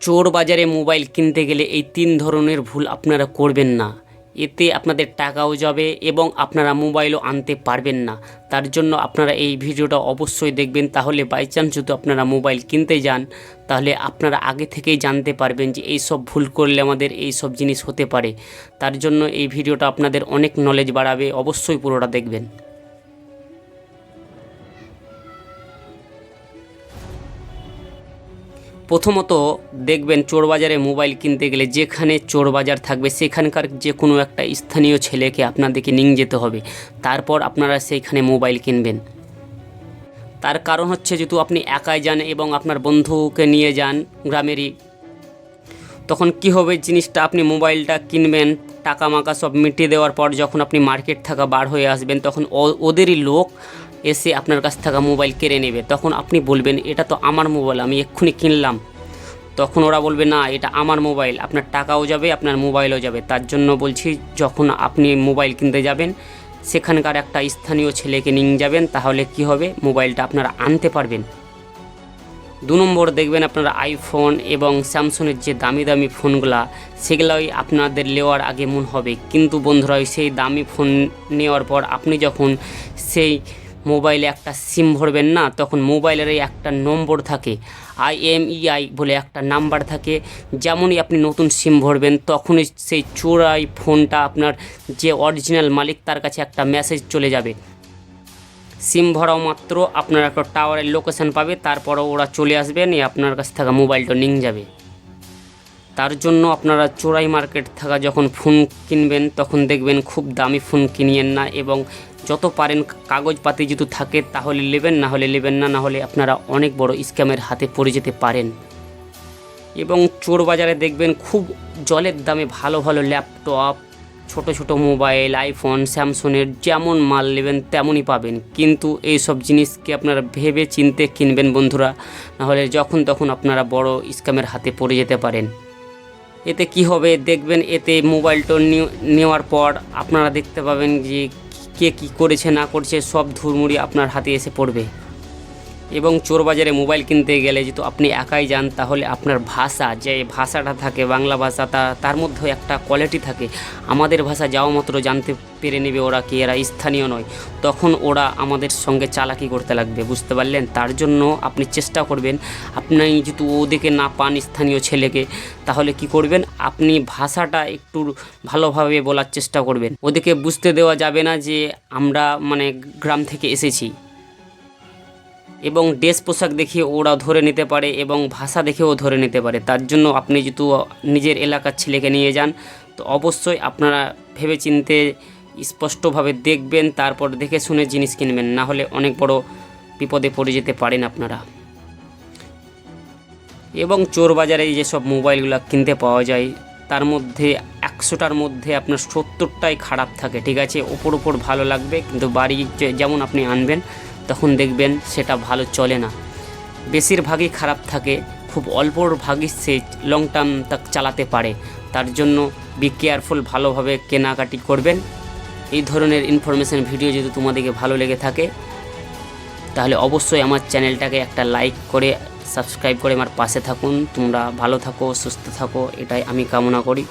চোর বাজারে মোবাইল কিনতে গেলে এই তিন ধরনের ভুল আপনারা করবেন না। এতে আপনাদের টাকাও যাবে এবং আপনারা মোবাইলও আনতে পারবেন না। তার জন্য আপনারা এই ভিডিওটা অবশ্যই দেখবেন। তাহলে বাই চান্স যদি আপনারা মোবাইল কিনতে যান, তাহলে আপনারা আগে থেকেই জানতে পারবেন যে এই সব ভুল করলে আমাদের এই সব জিনিস হতে পারে। তার জন্য এই ভিডিওটা আপনাদের অনেক নলেজ বাড়াবে। অবশ্যই পুরোটা দেখবেন। প্রথমত দেখবেন চোরবাজারে মোবাইল কিনতে গেলে যেখানে চোরবাজার থাকবে, সেখানকার যে কোনো একটা স্থানীয় ছেলেকে আপনাদেরকে নিয়ে যেতে হবে। তারপর আপনারা সেইখানে মোবাইল কিনবেন। তার কারণ হচ্ছে যেহেতু আপনি একাই যান এবং আপনার বন্ধুকে নিয়ে যান গ্রামেরই, তখন কি হবে? জিনিসটা আপনি মোবাইলটা কিনবেন, টাকা মাকা সব মিটিয়ে দেওয়ার পর যখন আপনি মার্কেট থাকা বার হয়ে আসবেন, তখন ওদেরই লোক এসে আপনার কাছ থাকা মোবাইল কেড়ে নেবে। তখন আপনি বলবেন, এটা তো আমার মোবাইল, আমি এক্ষুনি কিনলাম। তখন ওরা বলবে, না, এটা আমার মোবাইল, আপনার টাকাও যাবে, আপনার মোবাইলও যাবে। তার জন্য বলছি, যখন আপনি মোবাইল কিনতে যাবেন, সেখানকার একটা স্থানীয় ছেলেকে নিয়ে যাবেন, তাহলে কি হবে? মোবাইলটা আপনারা আনতে পারবেন। দু নম্বর দেখবেন আপনারা আইফোন এবং স্যামসংয়ের যে দামি দামি ফোনগুলা, সেগুলোই আপনাদের নেওয়ার আগে মন হবে। কিন্তু বন্ধুরা সেই দামি ফোন নেওয়ার পর আপনি যখন সেই মোবাইলে একটা সিম ভরবেন না, তখন মোবাইলের একটা নম্বর থাকে আইএমইআই বলে একটা নাম্বার থাকে। যেমনই আপনি নতুন সিম ভরবেন, তখনই সেই চোরাই ফোনটা আপনার যে অরিজিনাল মালিক, তার কাছে একটা মেসেজ চলে যাবে। সিম ভরাও মাত্র, আপনার একটা টাওয়ারের লোকেশান পাবে, তারপরও ওরা চলে আসবে, নিয়ে আপনার কাছ থাকা মোবাইলটা নিয়ে যাবে। তার জন্য আপনারা চোরাই মার্কেট থাকা যখন ফোন কিনবেন, তখন দেখবেন খুব দামি ফোন কিনিয়েন না এবং যত পারেন কাগজপাতি যদি থাকে তাহলে নেবেন, না হলে নেবেন না না হলে আপনারা অনেক বড় স্ক্যামের হাতে পড়ে যেতে পারেন। এবং চোর বাজারে দেখবেন খুব জলের দামে ভালো ভালো ল্যাপটপ, ছোট ছোট মোবাইল, আইফোন, স্যামসংয়ের যেমন মাল নেবেন তেমনই পাবেন। কিন্তু এই সব জিনিসকে আপনারা ভেবে চিনতে কিনবেন বন্ধুরা নাহলে যখন তখন আপনারা বড় স্ক্যামের হাতে পড়ে যেতে পারেন। এতে কি হবে দেখবেন, এতে মোবাইলটা টোন নেওয়ার পর আপনারা দেখতে পাবেন যে কে কি করেছে, না করছে, সব ধুরমুড়ি আপনার হাতে এসে পড়বে। এবং চোরবাজারে মোবাইল কিনতে গেলে যেহেতু আপনি একাই যান, তাহলে আপনার ভাষা, যে ভাষাটা থাকে, বাংলা ভাষা, তা, তার মধ্যে একটা কোয়ালিটি থাকে। আমাদের ভাষা যাওয়া মাত্র জানতে পেরে নেবে ওরা কি এরা স্থানীয় নয়। তখন ওরা আমাদের সঙ্গে চালাকি করতে লাগবে, বুঝতে পারলেন? তার জন্য আপনি চেষ্টা করবেন, আপনি যেহেতু ওদেরকে না পান স্থানীয় ছেলেকে, তাহলে কি করবেন? আপনি ভাষাটা একটু ভালোভাবে বলার চেষ্টা করবেন। ওদেরকে বুঝতে দেওয়া যাবে না যে আমরা মানে গ্রাম থেকে এসেছি। এবং ড্রেস পোশাক দেখিয়ে ওরা ধরে নিতে পারে এবং ভাষা দেখেও ধরে নিতে পারে। তার জন্য আপনি যেহেতু নিজের এলাকার ছেলেকে নিয়ে যান, তো অবশ্যই আপনারা ভেবেচিন্তে স্পষ্টভাবে দেখবেন, তারপর দেখে শুনে জিনিস কিনবেন। না হলে অনেক বড় বিপদে পড়ে যেতে পারেন আপনারা। এবং চোর বাজারে যেসব মোবাইলগুলো কিনতে পাওয়া যায়, তার মধ্যে একশোটার মধ্যে আপনার সত্তরটাই খারাপ থাকে, ঠিক আছে? ওপর ওপর ভালো লাগবে, কিন্তু বাড়ি যেমন আপনি আনবেন তখন দেখবেন সেটা ভালো চলে না। বেশিরভাগই খারাপ থাকে, খুব অল্পর ভাগই সে লং টার্ম তাক চালাতে পারে। তার জন্য বি কেয়ারফুল ভালোভাবে কেনাকাটি করবেন। এই ধরনের ইনফরমেশান ভিডিও যদি তোমাদেরকে ভালো লেগে থাকে, তাহলে অবশ্যই আমার চ্যানেলটাকে একটা লাইক করে সাবস্ক্রাইব করে আমার পাশে থাকুন। তোমরা ভালো থাকো, সুস্থ থাকো, এটাই আমি কামনা করি।